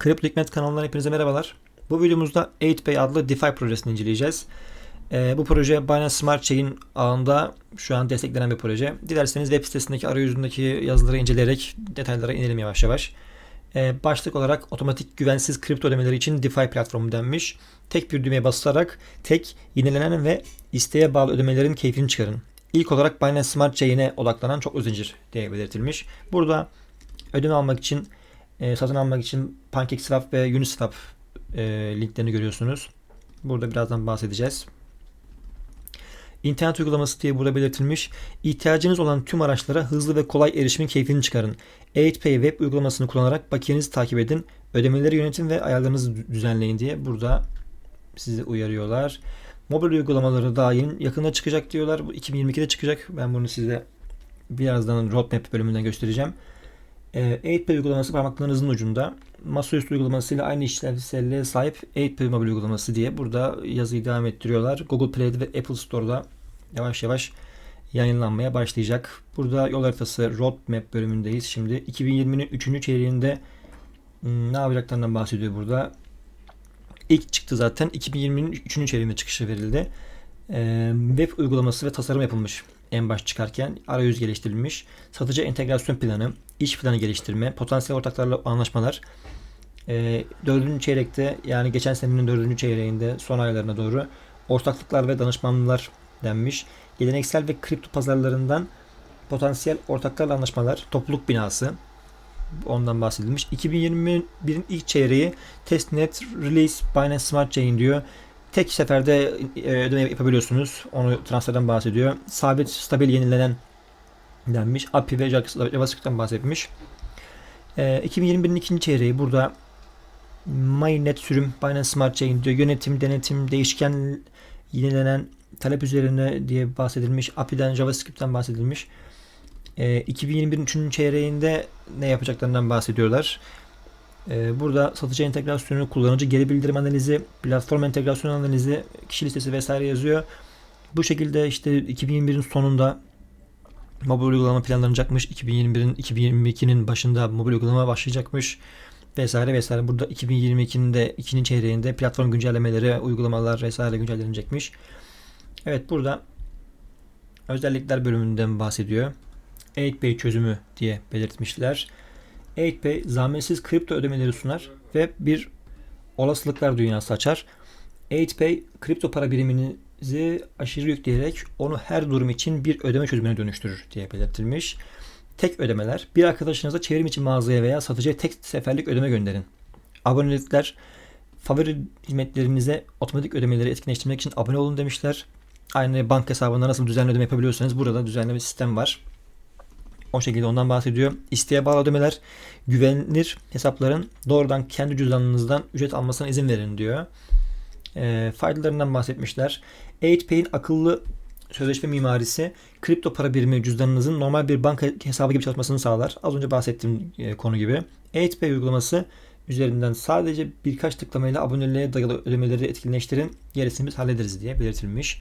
Kripto Hikmet kanalından hepinize merhabalar. Bu videomuzda 8pay adlı DeFi projesini inceleyeceğiz. Ee, bu proje Binance Smart Chain ağında şu an desteklenen bir proje. Dilerseniz web sitesindeki arayüzündeki yazıları inceleyerek detaylara inelim yavaş yavaş. Ee, başlık olarak otomatik güvensiz kripto ödemeleri için DeFi platformu denmiş. Tek bir düğmeye basarak tek, yenilenen ve isteğe bağlı ödemelerin keyfini çıkarın. İlk olarak Binance Smart Chain'e odaklanan çok zincir diye belirtilmiş. Burada ödeme almak için, e, satın almak için PancakeSwap ve Uniswap e, linklerini görüyorsunuz. Burada birazdan bahsedeceğiz. İnternet uygulaması diye burada belirtilmiş. İhtiyacınız olan tüm araçlara hızlı ve kolay erişimin keyfini çıkarın. 8pay web uygulamasını kullanarak bakiyenizi takip edin. Ödemeleri yönetin ve ayarlarınızı düzenleyin diye burada sizi uyarıyorlar. Mobil uygulamaları daha yeni yakında çıkacak diyorlar. Bu 2022'de çıkacak. Ben bunu size birazdan roadmap bölümünden göstereceğim. E, 8pay uygulaması parmaklarınızın ucunda. Masaüstü uygulamasıyla aynı işlevselliğe sahip 8pay mobil uygulaması diye burada yazıyı devam ettiriyorlar. Google Play'de ve Apple Store'da yavaş yavaş yayınlanmaya başlayacak. Burada yol haritası roadmap bölümündeyiz. Şimdi 2020'nin 3. çeyreğinde hmm, ne yapacaklarından bahsediyor burada. İlk çıktı zaten 2020'nin 3. çeyreğinde çıkışı verildi. Ee, web uygulaması ve tasarım yapılmış en baş çıkarken arayüz geliştirilmiş, satıcı entegrasyon planı, iş planı geliştirme, potansiyel ortaklarla anlaşmalar. E, dördüncü çeyrekte yani geçen senenin dördüncü çeyreğinde son aylarına doğru ortaklıklar ve danışmanlar denmiş. Geleneksel ve kripto pazarlarından potansiyel ortaklarla anlaşmalar, topluluk binası, ondan bahsedilmiş. 2021'in ilk çeyreği testnet release Binance Smart Chain diyor. Tek seferde e, ödeme yapabiliyorsunuz. Onu transferden bahsediyor. Sabit, stabil yenilenen denmiş. API ve JavaScript'ten bahsetmiş. E, 2021'in ikinci çeyreği burada Mainnet sürüm, Binance Smart Chain diyor. Yönetim, denetim, değişken yenilenen talep üzerine diye bahsedilmiş. API'den, JavaScript'ten bahsedilmiş. E, 2021'in üçüncü çeyreğinde ne yapacaklarından bahsediyorlar. Ee, burada satıcı entegrasyonu, kullanıcı geri bildirim analizi, platform entegrasyon analizi, kişi listesi vesaire yazıyor. Bu şekilde işte 2021'in sonunda mobil uygulama planlanacakmış. 2021'in 2022'nin başında mobil uygulama başlayacakmış vesaire vesaire. Burada 2022'nin de ikinci çeyreğinde platform güncellemeleri, uygulamalar vesaire güncellenecekmiş. Evet burada özellikler bölümünden bahsediyor. 8 çözümü diye belirtmişler. 8pay zahmetsiz kripto ödemeleri sunar ve bir olasılıklar dünyası açar. 8pay kripto para biriminizi aşırı yükleyerek onu her durum için bir ödeme çözümüne dönüştürür diye belirtilmiş. Tek ödemeler. Bir arkadaşınıza çevrim için mağazaya veya satıcıya tek seferlik ödeme gönderin. Abonelikler favori hizmetlerinize otomatik ödemeleri etkinleştirmek için abone olun demişler. Aynı banka hesabında nasıl düzenli ödeme yapabiliyorsanız burada düzenli bir sistem var. O şekilde ondan bahsediyor. İsteğe bağlı ödemeler güvenilir hesapların doğrudan kendi cüzdanınızdan ücret almasına izin verin diyor. E, faydalarından bahsetmişler. 8pay'in akıllı sözleşme mimarisi kripto para birimi cüzdanınızın normal bir banka hesabı gibi çalışmasını sağlar. Az önce bahsettiğim e, konu gibi. 8pay uygulaması üzerinden sadece birkaç tıklamayla aboneliğe dayalı ödemeleri etkinleştirin. Gerisini biz hallederiz diye belirtilmiş.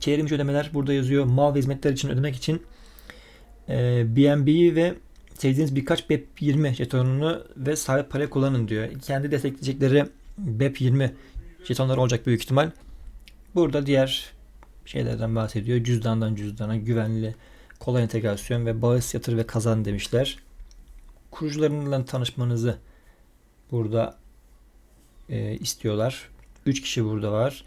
Çevrimçi ödemeler burada yazıyor. Mal ve hizmetler için ödemek için e, BNB'yi ve sevdiğiniz birkaç BEP20 jetonunu ve sahip para kullanın diyor. Kendi destekleyecekleri BEP20 jetonlar olacak büyük ihtimal. Burada diğer şeylerden bahsediyor. Cüzdandan cüzdana güvenli, kolay entegrasyon ve bağış yatır ve kazan demişler. Kurucularıyla tanışmanızı burada e, istiyorlar. 3 kişi burada var.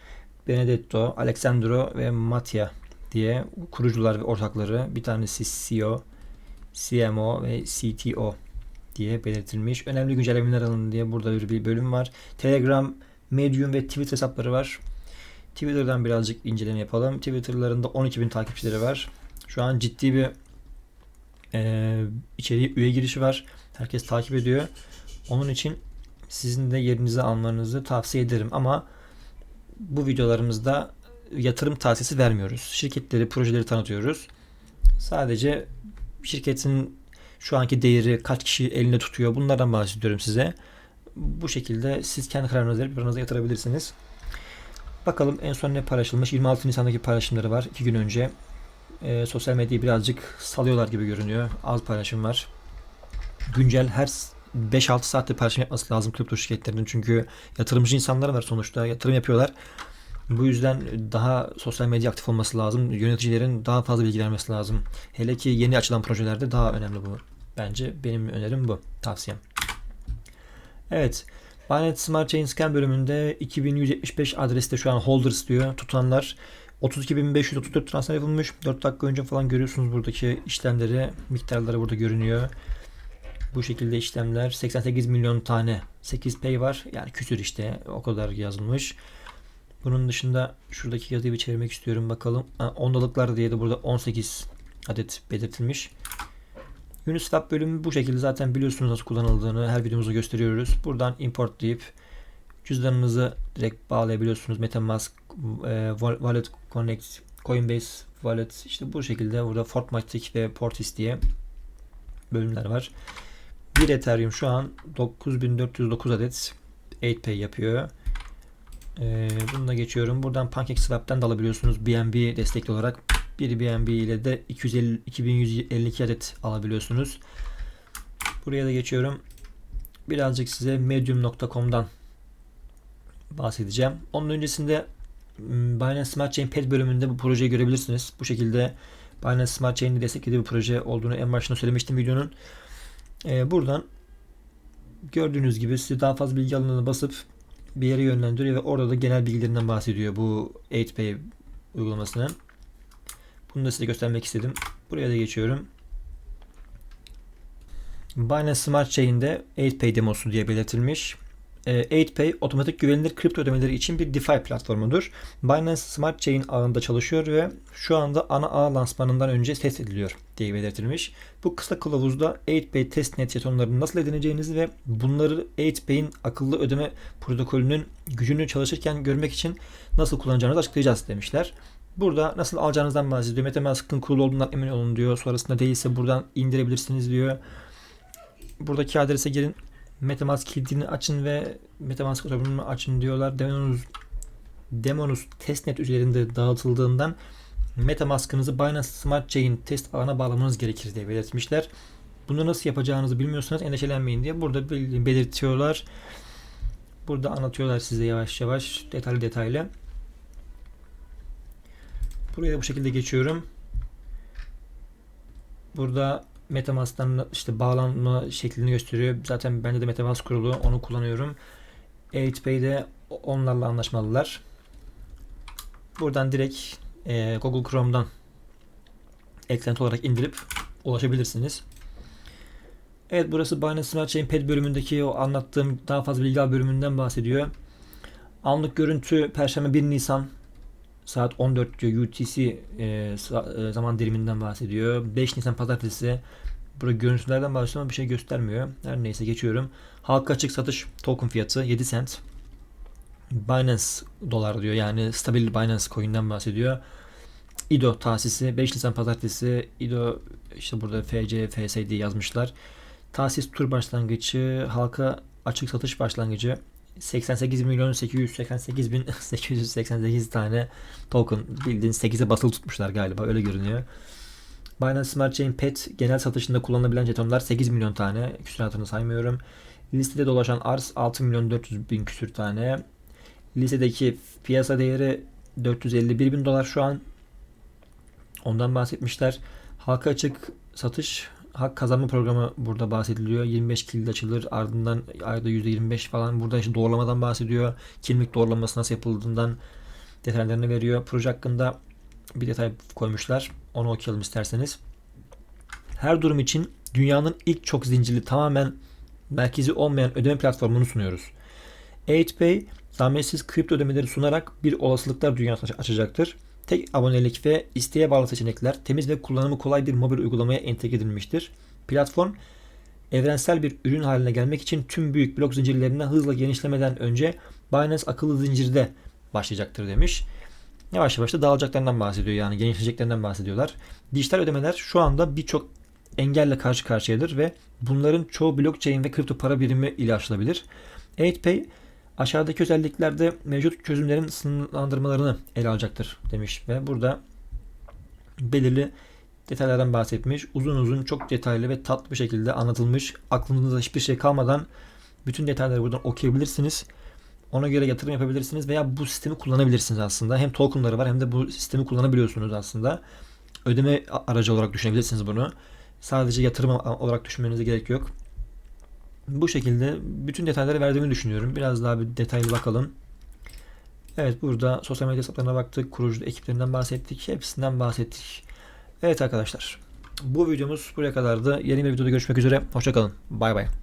Benedetto, Alexandro ve Mattia diye kurucular ve ortakları bir tanesi CEO, CMO ve CTO diye belirtilmiş. Önemli güncellemeler alın diye burada bir bölüm var. Telegram, Medium ve Twitter hesapları var. Twitter'dan birazcık inceleme yapalım. Twitter'larında 12 bin takipçileri var. Şu an ciddi bir e, içeriye üye girişi var. Herkes takip ediyor. Onun için sizin de yerinizi almanızı tavsiye ederim. Ama bu videolarımızda yatırım tavsiyesi vermiyoruz. Şirketleri, projeleri tanıtıyoruz. Sadece şirketin şu anki değeri kaç kişi elinde tutuyor bunlardan bahsediyorum size. Bu şekilde siz kendi kararınızı verip paranızı yatırabilirsiniz. Bakalım en son ne paylaşılmış? 26 Nisan'daki paylaşımları var. 2 gün önce. E, sosyal medyayı birazcık salıyorlar gibi görünüyor. Az paylaşım var. Güncel her 5-6 saatte paylaşım yapması lazım kripto şirketlerinin. Çünkü yatırımcı insanlar var sonuçta. Yatırım yapıyorlar. Bu yüzden daha sosyal medya aktif olması lazım. Yöneticilerin daha fazla bilgi vermesi lazım. Hele ki yeni açılan projelerde daha önemli bu. Bence benim önerim bu. Tavsiyem. Evet. Binance Smart Chain Scan bölümünde 2175 adreste şu an holders diyor. Tutanlar 32.534 transfer yapılmış. 4 dakika önce falan görüyorsunuz buradaki işlemleri. Miktarları burada görünüyor. Bu şekilde işlemler 88 milyon tane 8 pay var. Yani küsür işte o kadar yazılmış. Bunun dışında şuradaki yazıyı bir çevirmek istiyorum bakalım. Ondalıklar diye de burada 18 adet belirtilmiş. Uniswap bölümü bu şekilde zaten biliyorsunuz nasıl kullanıldığını her videomuzda gösteriyoruz. Buradan import deyip cüzdanınızı direkt bağlayabiliyorsunuz. Metamask, e, Wallet Connect, Coinbase Wallet işte bu şekilde burada Fortmatic ve Portis diye bölümler var. Bir Ethereum şu an 9409 adet 8pay yapıyor. Ee, bununla geçiyorum. Buradan PancakeSwap'tan da alabiliyorsunuz BNB destekli olarak. Bir BNB ile de 250, 2152 adet alabiliyorsunuz. Buraya da geçiyorum. Birazcık size medium.com'dan bahsedeceğim. Onun öncesinde hmm, Binance Smart Chain Pad bölümünde bu projeyi görebilirsiniz. Bu şekilde Binance Smart Chain'i desteklediği bir proje olduğunu en başında söylemiştim videonun. Ee, buradan gördüğünüz gibi size daha fazla bilgi alanına basıp bir yere yönlendiriyor ve orada da genel bilgilerinden bahsediyor bu 8Pay uygulamasının. Bunu da size göstermek istedim. Buraya da geçiyorum. Binance Smart Chain'de 8Pay demosu diye belirtilmiş. 8Pay ee, otomatik güvenilir kripto ödemeleri için bir DeFi platformudur. Binance Smart Chain ağında çalışıyor ve şu anda ana ağ lansmanından önce test ediliyor diye belirtilmiş. Bu kısa kılavuzda 8Pay testnet jetonlarını nasıl edineceğinizi ve bunları 8Pay'in akıllı ödeme protokolünün gücünü çalışırken görmek için nasıl kullanacağınızı açıklayacağız demişler. Burada nasıl alacağınızdan bahsediyor. Metamask'ın kurulu olduğundan emin olun diyor. Sonrasında değilse buradan indirebilirsiniz diyor. Buradaki adrese girin. Metamask kilidini açın ve Metamask otomatik açın diyorlar. Demonus, Demonus testnet üzerinde dağıtıldığından Metamask'ınızı Binance Smart Chain test ağına bağlamanız gerekir diye belirtmişler. Bunu nasıl yapacağınızı bilmiyorsanız endişelenmeyin diye burada belirtiyorlar. Burada anlatıyorlar size yavaş yavaş detaylı detaylı. Buraya da bu şekilde geçiyorum. Burada Metamask'tan işte bağlanma şeklini gösteriyor. Zaten bende de Metamask kurulu. Onu kullanıyorum. 8Pay'de onlarla anlaşmalılar. Buradan direkt e, Google Chrome'dan eklenti olarak indirip ulaşabilirsiniz. Evet burası Binance Smart Chain Pad bölümündeki o anlattığım daha fazla bilgi bölümünden bahsediyor. Anlık görüntü Perşembe 1 Nisan saat 14 diyor UTC e, e, zaman diliminden bahsediyor. 5 Nisan pazartesi burada görüntülerden bahsediyor ama bir şey göstermiyor. Her neyse geçiyorum. Halka açık satış token fiyatı 7 cent. Binance dolar diyor. Yani stabil Binance coin'den bahsediyor. IDO tahsisi 5 Nisan pazartesi IDO işte burada FC, FS diye yazmışlar. Tahsis tur başlangıcı, halka açık satış başlangıcı 88 milyon 888 bin 888 tane token bildiğin 8'e basılı tutmuşlar galiba öyle görünüyor. Binance Smart Chain Pet genel satışında kullanılabilen jetonlar 8 milyon tane. Küsuratını saymıyorum. Listede dolaşan arz 6 milyon 400 bin küsür tane. Listedeki piyasa değeri 451 bin dolar şu an. Ondan bahsetmişler. Halka açık satış hak kazanma programı burada bahsediliyor. 25 kilit açılır. Ardından ayda %25 falan. Burada işte doğrulamadan bahsediyor. Kimlik doğrulaması nasıl yapıldığından detaylarını veriyor. Proje hakkında bir detay koymuşlar. Onu okuyalım isterseniz. Her durum için dünyanın ilk çok zincirli tamamen merkezi olmayan ödeme platformunu sunuyoruz. 8Pay zahmetsiz kripto ödemeleri sunarak bir olasılıklar dünyası açacaktır. Tek abonelik ve isteğe bağlı seçenekler temiz ve kullanımı kolay bir mobil uygulamaya entegre edilmiştir. Platform evrensel bir ürün haline gelmek için tüm büyük blok zincirlerine hızla genişlemeden önce Binance akıllı zincirde başlayacaktır demiş. Yavaş yavaş da dağılacaklarından bahsediyor yani genişleyeceklerinden bahsediyorlar. Dijital ödemeler şu anda birçok engelle karşı karşıyadır ve bunların çoğu blockchain ve kripto para birimi ile aşılabilir. 8Pay aşağıdaki özelliklerde mevcut çözümlerin sınırlandırmalarını ele alacaktır demiş ve burada belirli detaylardan bahsetmiş. Uzun uzun çok detaylı ve tatlı bir şekilde anlatılmış. Aklınızda hiçbir şey kalmadan bütün detayları buradan okuyabilirsiniz. Ona göre yatırım yapabilirsiniz veya bu sistemi kullanabilirsiniz aslında. Hem tokenları var hem de bu sistemi kullanabiliyorsunuz aslında. Ödeme aracı olarak düşünebilirsiniz bunu. Sadece yatırım olarak düşünmenize gerek yok. Bu şekilde bütün detayları verdiğimi düşünüyorum. Biraz daha bir detaylı bakalım. Evet burada sosyal medya hesaplarına baktık. Kurucu ekiplerinden bahsettik. Hepsinden bahsettik. Evet arkadaşlar. Bu videomuz buraya kadardı. Yeni bir videoda görüşmek üzere. Hoşçakalın. Bay bay.